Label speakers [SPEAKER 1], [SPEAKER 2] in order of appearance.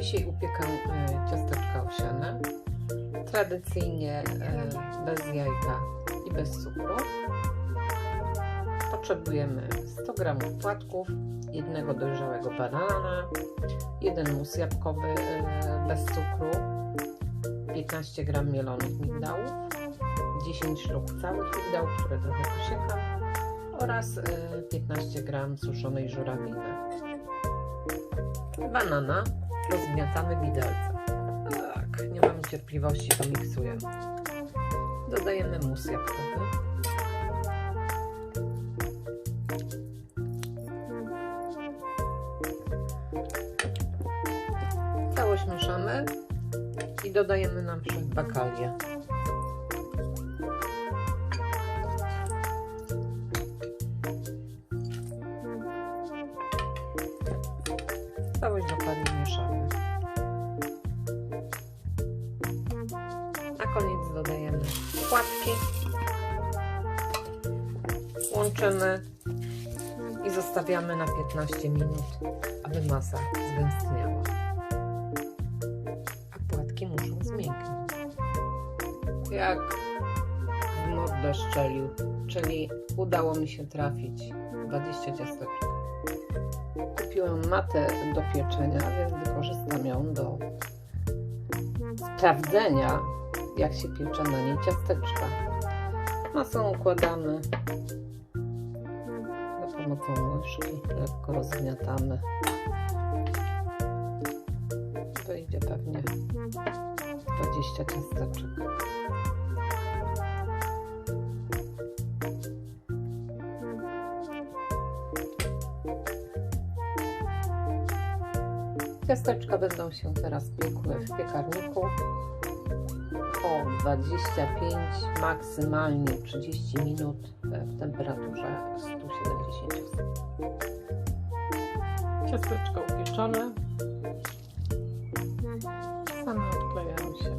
[SPEAKER 1] Dzisiaj upiekam e, ciasteczka owsiane. Tradycyjnie e, bez jajka i bez cukru. Potrzebujemy 100 g płatków, jednego dojrzałego banana, jeden mus jabłkowy e, bez cukru, 15 g mielonych migdałów, 10 sztuk całych migdałów, które trochę posiekam oraz e, 15 g suszonej żurawiny. Banana rozgniatamy widelcem. Tak, nie mamy cierpliwości, to miksuję. Dodajemy mus jabłkowy. Całość mieszamy i dodajemy na przykład bakalię. Całość dokładnie mieszamy. Na koniec dodajemy płatki. Łączymy i zostawiamy na 15 minut, aby masa zgęstniała. A płatki muszą zmięknąć. Jak w mordę szczelił, czyli udało mi się trafić 20 ciasteczek. Kupiłam matę do pieczenia, więc wykorzystam ją do sprawdzenia, jak się piecze na niej ciasteczka. Masę układamy za pomocą łyżki, lekko rozgniatamy. Wyjdzie pewnie 20 ciasteczek. Ciasteczka będą się teraz piekły w piekarniku po 25, maksymalnie 30 minut e, w temperaturze 170 stopni. Ciasteczka upieczone. Mhm. Same odklejają się.